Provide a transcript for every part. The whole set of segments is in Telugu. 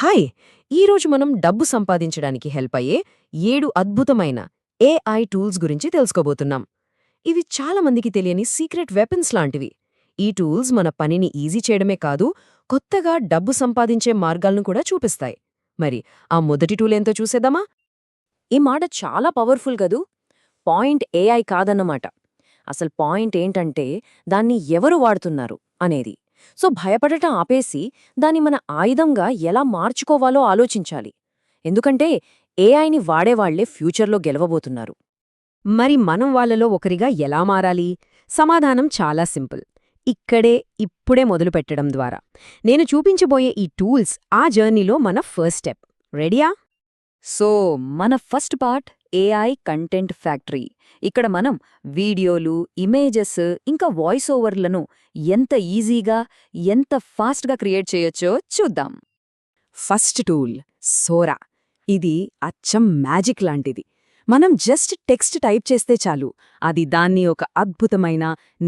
హాయ్! ఈరోజు మనం డబ్బు సంపాదించడానికి హెల్ప్ అయ్యే ఏడు అద్భుతమైన ఏఐ టూల్స్ గురించి తెలుసుకోబోతున్నాం. ఇవి చాలా మందికి తెలియని సీక్రెట్ వెపన్స్ లాంటివి. ఈ టూల్స్ మన పనిని ఈజీ చేయడమే కాదు కొత్తగా డబ్బు సంపాదించే మార్గాలను కూడా చూపిస్తాయి. మరి ఆ మొదటి టూల్ ఏంతో చూసేద్దామా? ఈ మాట చాలా పవర్ఫుల్ గదు పాయింట్ ఏఐ కాదన్నమాట. అసలు పాయింట్ ఏంటంటే దాన్ని ఎవరు వాడుతున్నారు అనేది. సో భయపడటం ఆపేసి దాన్ని మన ఆయుధంగా ఎలా మార్చుకోవాలో ఆలోచించాలి. ఎందుకంటే ఏఐని వాడేవాళ్ళే ఫ్యూచర్లో గెలవబోతున్నారు. మరి మనం వాళ్ళలో ఒకరిగా ఎలా మారాలి? సమాధానం చాలా సింపుల్. ఇక్కడే ఇప్పుడే మొదలుపెట్టడం ద్వారా. నేను చూపించబోయే ఈ టూల్స్ ఆ జర్నీలో మన ఫస్ట్ స్టెప్. రెడీయా? సో మన first part AI content factory ఇక్కడ మనం వీడియోలు ఇమేజెస్ ఇంకా వాయిస్ ఓవర్లను ఎంత ఈజీగా ఎంత ఫాస్ట్గా క్రియేట్ చేయొచ్చో చూద్దాం. ఫస్ట్ టూల్ సోరా ఇది అచ్చం మ్యాజిక్ లాంటిది. మనం జస్ట్ టెక్స్ట్ టైప్ చేస్తే చాలు. అది దాన్ని ఒక అద్భుతమైన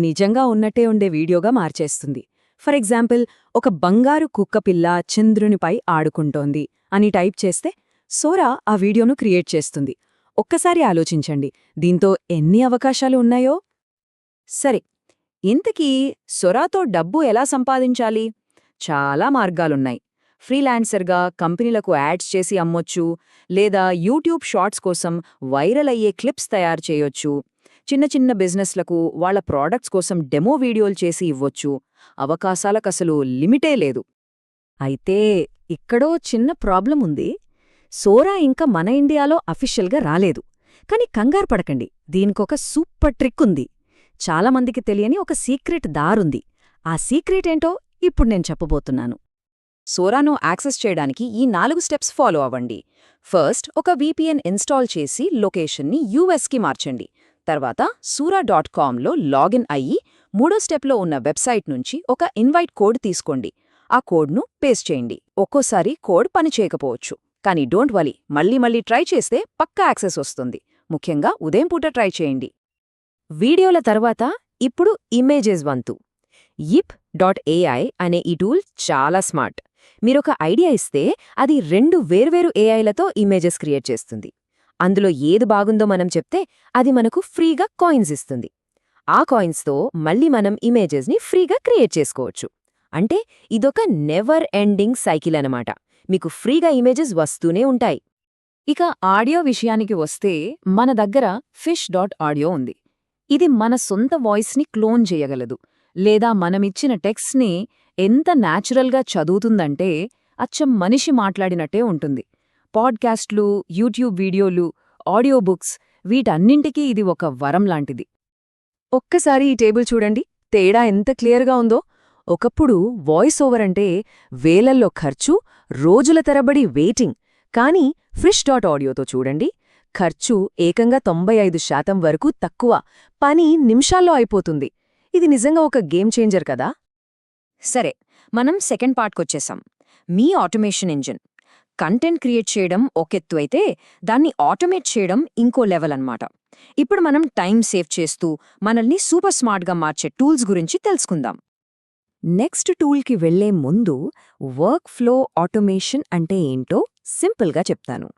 నిజంగా ఉన్నట్టే ఉండే వీడియోగా మార్చేస్తుంది. ఫర్ ఎగ్జాంపుల్ ఒక బంగారు కుక్కపిల్ల చంద్రునిపై ఆడుకుంటోంది అని టైప్ చేస్తే సోరా ఆ వీడియోను క్రియేట్ చేస్తుంది. ఒక్కసారి ఆలోచించండి. దీంతో ఎన్ని అవకాశాలు ఉన్నాయో? సరే ఇంతకీ సొరాతో డబ్బు ఎలా సంపాదించాలి? చాలా మార్గాలున్నాయి. ఫ్రీలాన్సర్గా కంపెనీలకు యాడ్స్ చేసి అమ్మొచ్చు లేదా యూట్యూబ్ షార్ట్స్ కోసం వైరల్ అయ్యే క్లిప్స్ తయారు చేయొచ్చు చిన్న చిన్న బిజినెస్లకు వాళ్ళ ప్రోడక్ట్స్ కోసం డెమో వీడియోలు చేసి ఇవ్వొచ్చు. అవకాశాలకసలు లిమిటే లేదు. అయితే ఇక్కడో చిన్న ప్రాబ్లం ఉంది సోరా ఇంకా మన ఇండియాలో అఫీషియల్గా రాలేదు. కాని కంగారు పడకండి. దీనికొక సూపర్ ట్రిక్ ఉంది చాలామందికి తెలియని ఒక సీక్రెట్ దారుంది. ఆ సీక్రెట్ ఏంటో ఇప్పుడు నేను చెప్పబోతున్నాను. సోరాను యాక్సెస్ చేయడానికి ఈ నాలుగు స్టెప్స్ ఫాలో అవ్వండి. ఫస్ట్ ఒక విపిఎన్ ఇన్స్టాల్ చేసి లొకేషన్ని యూఎస్కి మార్చండి. తర్వాత సూరా డాట్ కామ్లో లాగిన్ అయ్యి మూడో స్టెప్లో ఉన్న వెబ్సైట్ నుంచి ఒక ఇన్వైట్ కోడ్ తీసుకోండి. ఆ కోడ్ను పేస్ట్ చేయండి. ఒక్కోసారి కోడ్ పనిచేయకపోవచ్చు కానీ డోంట్ వలీ మళ్ళీ మళ్ళీ ట్రై చేస్తే పక్కా యాక్సెస్ వస్తుంది. ముఖ్యంగా ఉదయం పూట ట్రై చేయండి. వీడియోల తర్వాత ఇప్పుడు ఇమేజెస్ వంతు. ఇప్ డాట్ ఏఐ అనే ఈ టూల్ చాలా స్మార్ట్. మీరొక ఐడియా ఇస్తే అది రెండు వేర్వేరు ఏఐలతో ఇమేజెస్ క్రియేట్ చేస్తుంది. అందులో ఏది బాగుందో మనం చెప్తే అది మనకు ఫ్రీగా కాయిన్స్ ఇస్తుంది. ఆ కాయిన్స్తో మళ్ళీ మనం ఇమేజెస్ని ఫ్రీగా క్రియేట్ చేసుకోవచ్చు. అంటే ఇదొక నెవర్ ఎండింగ్ సైకిల్ అనమాట మీకు ఫ్రీగా ఇమేజెస్ వస్తూనే ఉంటాయి. ఇక ఆడియో విషయానికి వస్తే మన దగ్గర ఫిష్ డాట్ ఆడియో ఉంది. ఇది మన సొంత వాయిస్ని క్లోన్ చేయగలదు. లేదా మనమిచ్చిన టెక్స్ట్ని ఎంత న్యాచురల్గా చదువుతుందంటే అచ్చం మనిషి మాట్లాడినట్టే ఉంటుంది. పాడ్కాస్ట్లు యూట్యూబ్ వీడియోలు ఆడియో బుక్స్ వీటన్నింటికీ ఇది ఒక వరం లాంటిది. ఒక్కసారి ఈ టేబుల్ చూడండి. తేడా ఎంత క్లియర్గా ఉందో. ఒకప్పుడు వాయిస్ ఓవర్ అంటే వేలల్లో ఖర్చు రోజుల తరబడి వెయిటింగ్. కానీ ఫ్రిష్ డాట్ ఆడియోతో చూడండి. ఖర్చు ఏకంగా తొంభై ఐదు శాతం వరకు తక్కువ. పని నిమిషాల్లో అయిపోతుంది. ఇది నిజంగా ఒక గేమ్ చేంజర్ కదా? సరే మనం సెకండ్ పార్ట్కొచ్చేసాం. మీ ఆటోమేషన్ ఇంజిన్. కంటెంట్ క్రియేట్ చేయడం ఒకెత్తు అయితే దాన్ని ఆటోమేట్ చేయడం ఇంకో లెవెల్ అన్నమాట. ఇప్పుడు మనం టైం సేవ్ చేస్తూ మనల్ని సూపర్ స్మార్ట్గా మార్చే టూల్స్ గురించి తెలుసుకుందాం. నెక్స్ట్ టూల్కి వెళ్ళే ముందు వర్క్ ఫ్లో ఆటోమేషన్ అంటే ఏంటో సింపుల్గా చెప్తాను.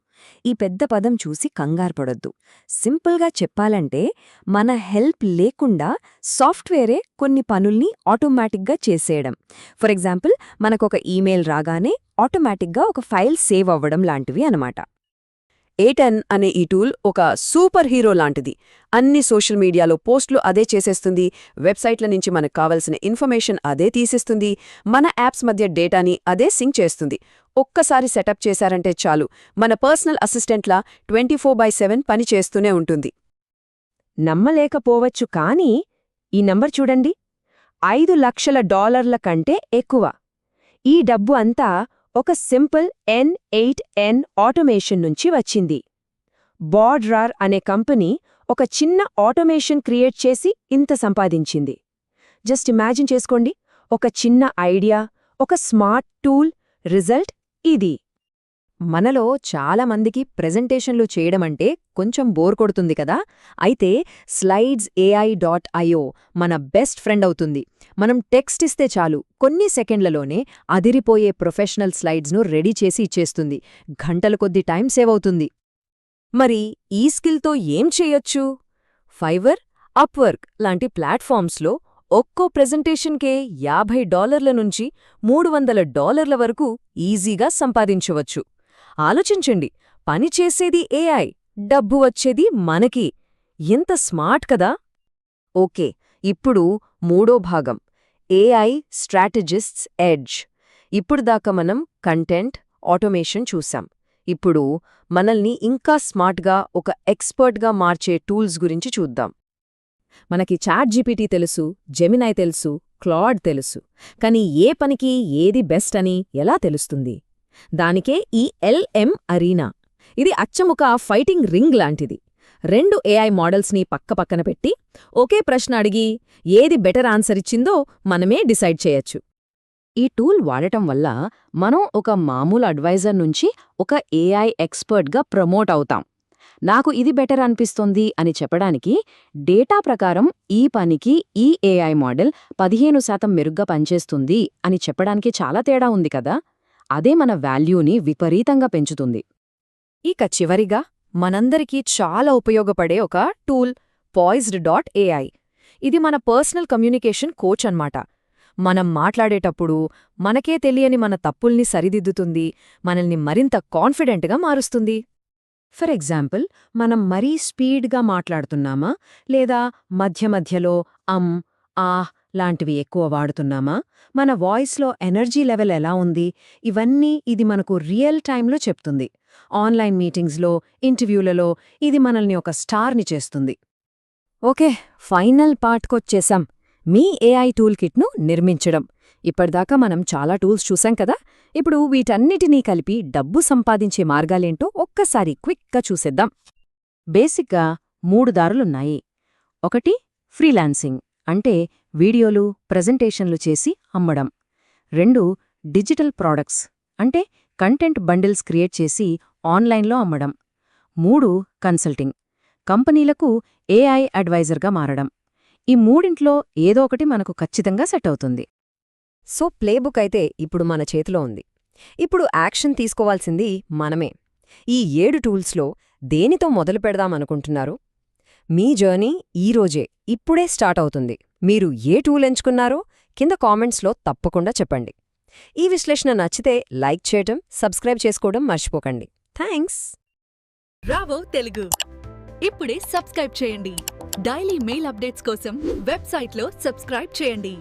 ఈ పెద్ద పదం చూసి కంగారుపడొద్దు సింపుల్గా చెప్పాలంటే మన హెల్ప్ లేకుండా సాఫ్ట్వేరే కొన్ని పనుల్ని ఆటోమేటిక్గా చేసేయడం. ఫర్ ఎగ్జాంపుల్ మనకొక ఈమెయిల్ రాగానే ఆటోమేటిక్గా ఒక ఫైల్ సేవ్ అవ్వడం లాంటివి అనమాట. ఏటెన్ అనే ఈ టూల్ ఒక సూపర్ హీరో లాంటిది. అన్ని సోషల్ మీడియాలో పోస్టులు అదే చేసేస్తుంది వెబ్సైట్ల నుంచి మనకు కావలసిన ఇన్ఫర్మేషన్ అదే తీసేస్తుంది మన యాప్స్ మధ్య డేటాని అదే సింక్ చేస్తుంది. ఒక్కసారి సెటప్ చేశారంటే చాలు. మన పర్సనల్ అసిస్టెంట్లా ట్వంటీ ఫోర్ బై సెవెన్ పని చేస్తూనే ఉంటుంది. నమ్మలేకపోవచ్చు కానీ ఈ నంబర్ చూడండి. ఐదు లక్షల డాలర్ల కంటే ఎక్కువ. ఈ డబ్బు అంతా ఒక simple N eight N automation నుంచి వచ్చింది. బాడ్రార్ అనే కంపెనీ ఒక చిన్న ఆటోమేషన్ క్రియేట్ చేసి ఇంత సంపాదించింది. జస్ట్ ఇమాజిన్ చేసుకోండి ఒక చిన్న ఐడియా ఒక స్మార్ట్ టూల్ రిజల్ట్ ఇది. మనలో చాలా మందికి ప్రెజెంటేషన్లు చేయడమంటే కొంచెం బోర్ కొడుతుంది కదా? అయితే స్లైడ్స్ ఏఐ డాట్ ఐఓ మన బెస్ట్ ఫ్రెండ్ అవుతుంది. మనం టెక్స్ట్ ఇస్తే చాలు కొన్ని సెకండ్లలోనే అదిరిపోయే ప్రొఫెషనల్ స్లైడ్స్ను రెడీ చేసి ఇచ్చేస్తుంది. గంటల కొద్ది టైం సేవ్ అవుతుంది. మరి ఈ స్కిల్తో ఏం చేయొచ్చు? ఫైవర్ అప్వర్క్ లాంటి ప్లాట్ఫామ్స్లో ఒక్కో ప్రెజెంటేషన్కే యాభై డాలర్ల నుంచి మూడు వందల డాలర్ల వరకు ఈజీగా సంపాదించవచ్చు. ఆలోచించండి. పని చేసేది ఏఐ డబ్బు వచ్చేది మనకి. ఎంత స్మార్ట్ కదా? ఓకే ఇప్పుడు మూడో భాగం. AI strategists edge. ఇప్పుడు దాకా మనం కంటెంట్ ఆటోమేషన్ చూసాం ఇప్పుడు మనల్ని ఇంకా స్మార్ట్గా ఒక ఎక్స్పర్ట్గా మార్చే టూల్స్ గురించి చూద్దాం. మనకి చాట్ జీపీటీ తెలుసు జెమినాయ్ తెలుసు క్లాడ్ తెలుసు. కానీ ఏ పనికి ఏది బెస్ట్ అని ఎలా తెలుస్తుంది? దానికే ఈ ఎల్ఎం అరీనా. ఇది అచ్చముక ఫైటింగ్ రింగ్ లాంటిది. రెండు ఏఐ మోడల్స్ని పక్కపక్కన పెట్టి ఒకే ప్రశ్న అడిగి ఏది బెటర్ ఆన్సర్ ఇచ్చిందో మనమే డిసైడ్ చేయొచ్చు. ఈ టూల్ వాడటం వల్ల మనం ఒక మామూలు అడ్వైజర్ నుంచి ఒక ఏఐ ఎక్స్పర్ట్గా ప్రమోట్ అవుతాం. నాకు ఇది బెటర్ అనిపిస్తోంది అని చెప్పడానికి డేటా ప్రకారం ఈ పనికి ఈ ఏఐ మోడల్ పదిహేను శాతం మెరుగ్గా పనిచేస్తుంది అని చెప్పడానికి చాలా తేడా ఉంది కదా. అదే మన వాల్యూని విపరీతంగా పెంచుతుంది. ఇక చివరిగా మనందరికీ చాలా ఉపయోగపడే ఒక టూల్ పాయిజ్డ్ డాట్ ఏఐ ఇది మన పర్సనల్ కమ్యూనికేషన్ కోచ్ అన్నమాట. మనం మాట్లాడేటప్పుడు మనకే తెలియని మన తప్పుల్ని సరిదిద్దుతుంది మనల్ని మరింత కాన్ఫిడెంట్గా మారుస్తుంది. ఫర్ ఎగ్జాంపుల్ మనం మరీ స్పీడ్గా మాట్లాడుతున్నామా లేదా మధ్య మధ్యలో అమ్ ఆహ్ లాంటివి ఎక్కువ వాడుతున్నామా? మన వాయిస్లో ఎనర్జీ లెవెల్ ఎలా ఉంది? ఇవన్నీ ఇది మనకు రియల్ టైంలో చెప్తుంది. ఆన్లైన్ మీటింగ్స్లో ఇంటర్వ్యూలలో ఇది మనల్ని ఒక స్టార్ని చేస్తుంది. ఓకే ఫైనల్ పార్ట్కొచ్చేసాం. మీ ఏఐ టూల్ కిట్ను నిర్మించడం. ఇప్పటిదాకా మనం చాలా టూల్స్ చూసాం కదా? ఇప్పుడు వీటన్నిటినీ కలిపి డబ్బు సంపాదించే మార్గాలేంటో ఒక్కసారి క్విక్గా చూసేద్దాం. బేసిక్గా మూడు దారులున్నాయి. ఒకటి ఫ్రీలాన్సింగ్. అంటే వీడియోలు ప్రెజెంటేషన్లు చేసి అమ్మడం. రెండు డిజిటల్ ప్రోడక్ట్స్ అంటే కంటెంట్ బండిల్స్ క్రియేట్ చేసి ఆన్లైన్లో అమ్మడం. మూడు కన్సల్టింగ్ కంపెనీలకు ఏఐ అడ్వైజర్గా మారడం. ఈ మూడింట్లో ఏదో ఒకటి మనకు ఖచ్చితంగా సెట్ అవుతుంది. సో ప్లేబుక్ అయితే ఇప్పుడు మన చేతిలో ఉంది. ఇప్పుడు యాక్షన్ తీసుకోవాల్సింది మనమే. ఈ ఏడు టూల్స్లో దేనితో మొదలు పెడదామనుకుంటున్నారు మీ జర్నీ ఈరోజే ఇప్పుడే స్టార్ట్ అవుతుంది. మీరు ఏ టూల్ ఎంచుకున్నారో కింద కామెంట్స్లో తప్పకుండా చెప్పండి. ఈ విశ్లేషణ నచ్చితే లైక్ చేయటం సబ్స్క్రైబ్ చేసుకోవడం మర్చిపోకండి. థ్యాంక్స్! రావో తెలుగు. ఇప్పుడే సబ్స్క్రైబ్ చేయండి. డైలీ మెయిల్ అప్డేట్స్ కోసం వెబ్సైట్లో సబ్స్క్రైబ్ చేయండి.